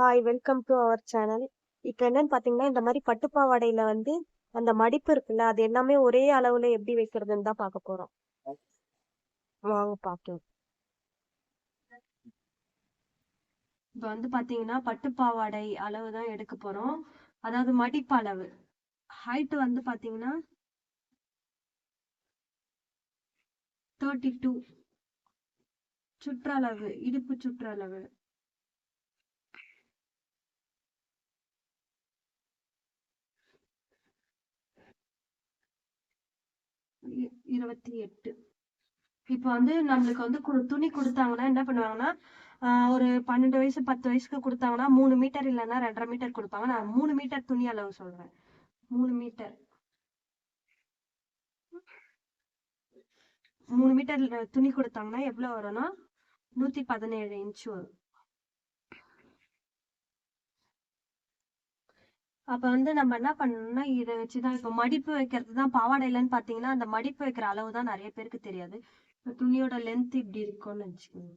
Hi welcome to our channel இப்போ என்னன்னு பார்த்தீங்கன்னா இந்த மாதிரி பட்டுப்பாவாடையில வந்து அந்த மடிப்பு இருக்குல்ல அது எல்லாமே ஒரே அளவுல எப்படி வைக்கிறதுன்னு தான் பார்க்க போறோம். வாங்க பார்க்கலாம் இப்போ வந்து பார்த்தீங்கன்னா பட்டுப்பாவாடை அளவு தான் எடுக்க போறோம். அதாவது மடிப்பு அளவு. ஹைட் வந்து பார்த்தீங்கன்னா தேர்ட்டி டூ சுற்றளவு இடுப்பு சுற்றளவு. இருபத்தி எட்டு. இப்போ வந்து நம்மளுக்கு வந்து கு- துணி கொடுத்தாங்கன்னா என்ன பண்ணுவாங்கன்னா ஆஹ் ஒரு பன்னெண்டு வயசு பத்து வயசுக்கு கொடுத்தாங்கன்னா மூணு மீட்டர் இல்லைன்னா ரெண்டரை மீட்டர் கொடுப்பாங்க. நான் மூணு மீட்டர் துணி அளவு சொல்றேன். மூணு மீட்டர். மூணு மீட்டர் துணி கொடுத்தாங்கன்னா எவ்வளவு வரும்னா நூத்தி பதினேழு இன்ச் வரும். அப்ப வந்து நம்ம என்ன பண்ணணும்னா இதை வச்சுதான் இப்ப மடிப்பு வைக்கிறது தான் பாவாடைலன்னு பாத்தீங்கன்னா அந்த மடிப்பு வைக்கிற அளவு தான் நிறைய பேருக்கு தெரியாது. துணியோட லென்த் இப்படி இருக்கும்னு வச்சுக்கோங்க.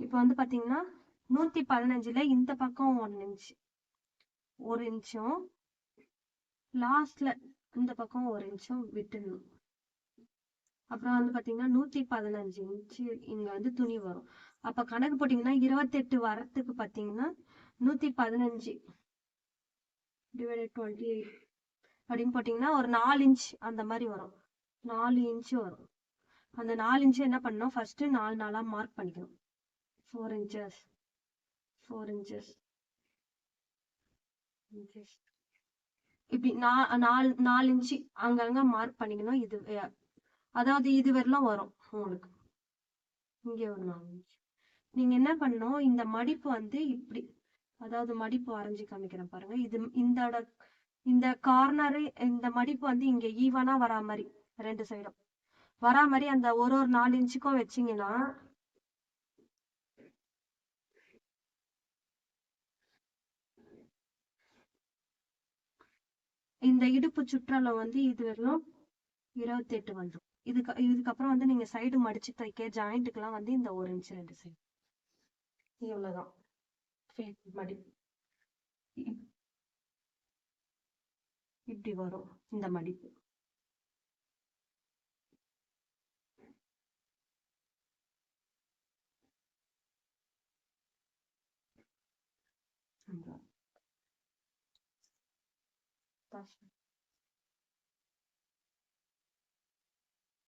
இப்ப வந்து பாத்தீங்கன்னா நூத்தி பதினஞ்சுல இந்த பக்கம் ஒன்னு இன்ச்சு ஒரு இன்ச்சும் லாஸ்ட்ல இந்த பக்கம் ஒரு இன்ச்சும் விட்டுடணும் அப்புறம் வந்து பாத்தீங்கன்னா நூத்தி பதினஞ்சு இன்ச்சு இங்க வந்து துணி வரும். அப்ப கணக்கு போட்டீங்கன்னா இருபத்தெட்டு வரத்துக்கு பாத்தீங்கன்னா நூத்தி பதினஞ்சு டிவைடட் டுவெண்ட்டி எயிட் அப்படின்னு போட்டீங்கன்னா ஒரு நாலு இன்ச் அந்த மாதிரி வரும். நாலு இன்ச்சு வரும். அந்த நாலு இன்ச்சு என்ன பண்ணணும்? ஃபர்ஸ்ட் நாலு நாளா மார்க் பண்ணிக்கணும். Four inches four inches inches இப்படி நா- நாலு நாலு இன்ச்சு அங்கங்க மார்க் பண்ணிக்கணும். இது அதாவது இது வரலாம் வரும் உங்களுக்கு. இங்க ஒரு நாலு இன்ச்சு. நீங்க என்ன பண்ணணும்? இந்த மடிப்பு வந்து இப்படி அதாவது மடிப்பு வரைஞ்சி காமிக்கிறேன் பாருங்க. இது இந்த இந்த கார்னரு இந்த மடிப்பு வந்து இங்க ஈவனா வரா மாதிரி ரெண்டு சைடும் வரா மாதிரி அந்த ஒரு ஒரு நாலு இன்ச்சுக்கும் வச்சீங்கன்னா இந்த இடுப்பு சுற்றளவு வந்து இது வரலும் இருபத்தெட்டு வந்துடும் இதுக்கு இதுக்கப்புறம் வந்து நீங்க சைடு மடிச்சு தைக்க ஜாயிண்ட்டுக்கெல்லாம் வந்து இந்த ஒரு இன்ச்சு ரெண்டு சைடு இவ்வளவுதான். இப்படி வரும் இந்த மடிப்பு. passion